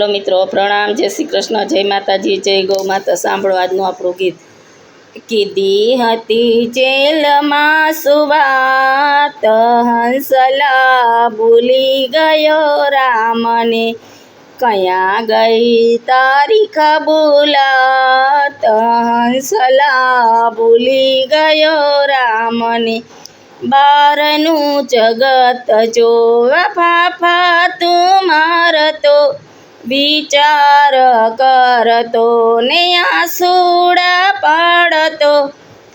હાલો મિત્રો, પ્રણામ. જય શ્રી કૃષ્ણ. જય માતાજી, જય ગૌ માતા. સાંભળો આજનું આપણું ગીત. કીધી હતી જેલમાં સુવાત, હંસલા ભૂલી ગયો રામને. કયા ગઈ તારીખ બોલાત, હંસલા ભૂલી ગયો રામને. બારનું જગત જોવા ફાફા તું મારતો વિચાર કરતો ને આસુડા પાડતો.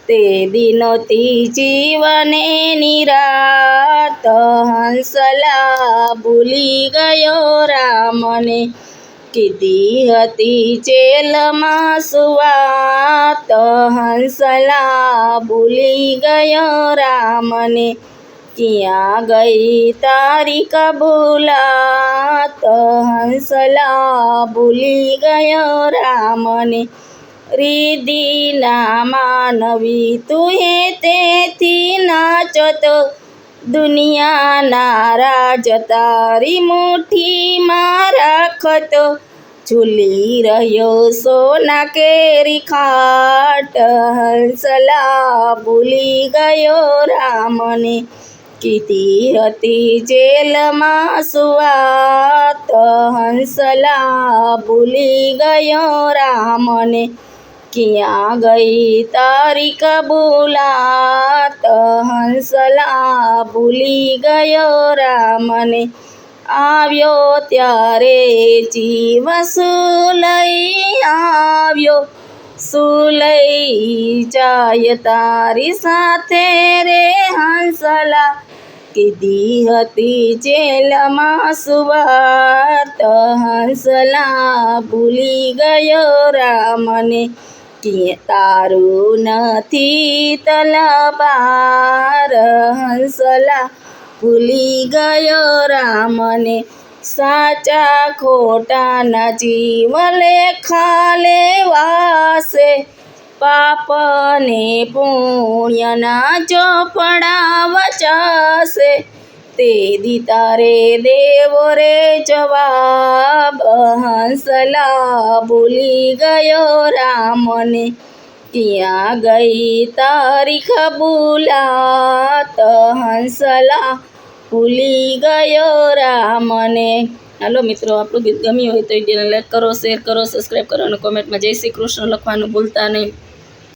તે દિનોથી જીવને નિરાત હંસલા ભૂલી ગયો રામને. કીધી હતી જેલમાં સુવાત હંસલા ભૂલી ગયો રામને. ક્યાં ગઈ તારી કબૂલાત, હંસલા ભૂલી ગયો રામને. રીદીના માનવી તુએ તેથી નાચત. દુનિયાના રાજ તારી મુઠ્ઠીમાં રાખતો. ઝૂલી રહ્યો સોના કેરી ખાટ, હંસલા ભૂલી ગયો રામને. કીધી હતી જેલમાં સુવાત હંસલા ભૂલી ગયો રામને. ક્યાં ગઈ તારી કબૂલાત હંસલા ભૂલી ગયો રામને. આવ્યો ત્યારે જીવ સુલઈ આવ્યો? સુલઈ જાય તારી સાથે રે હંસલા? કીધી હતી જેલમાં સુવાત હંસલા ભૂલી ગયો રામને તારું નથી તલબાર હંસલા ભૂલી ગયો રામને સાચા ખોટાના જીવ લેખા લેવાશે પાપને પુણ્યના ચોપડા વચાશે તે દી તારે દેવો રે જવાબ હંસલા ભૂલી ગયો રામને. ત્યાં ગઈ તારી કબૂલાત હંસલા ભૂલી ગયો રામને. હાલો મિત્રો, આપણું ગીત ગમ્યું હોય તો વિડીયોને લાઈક કરો શેર કરો સબસ્ક્રાઈબ કરો અને કોમેન્ટમાં જય શ્રી કૃષ્ણ લખવાનું ભૂલતા નહીં.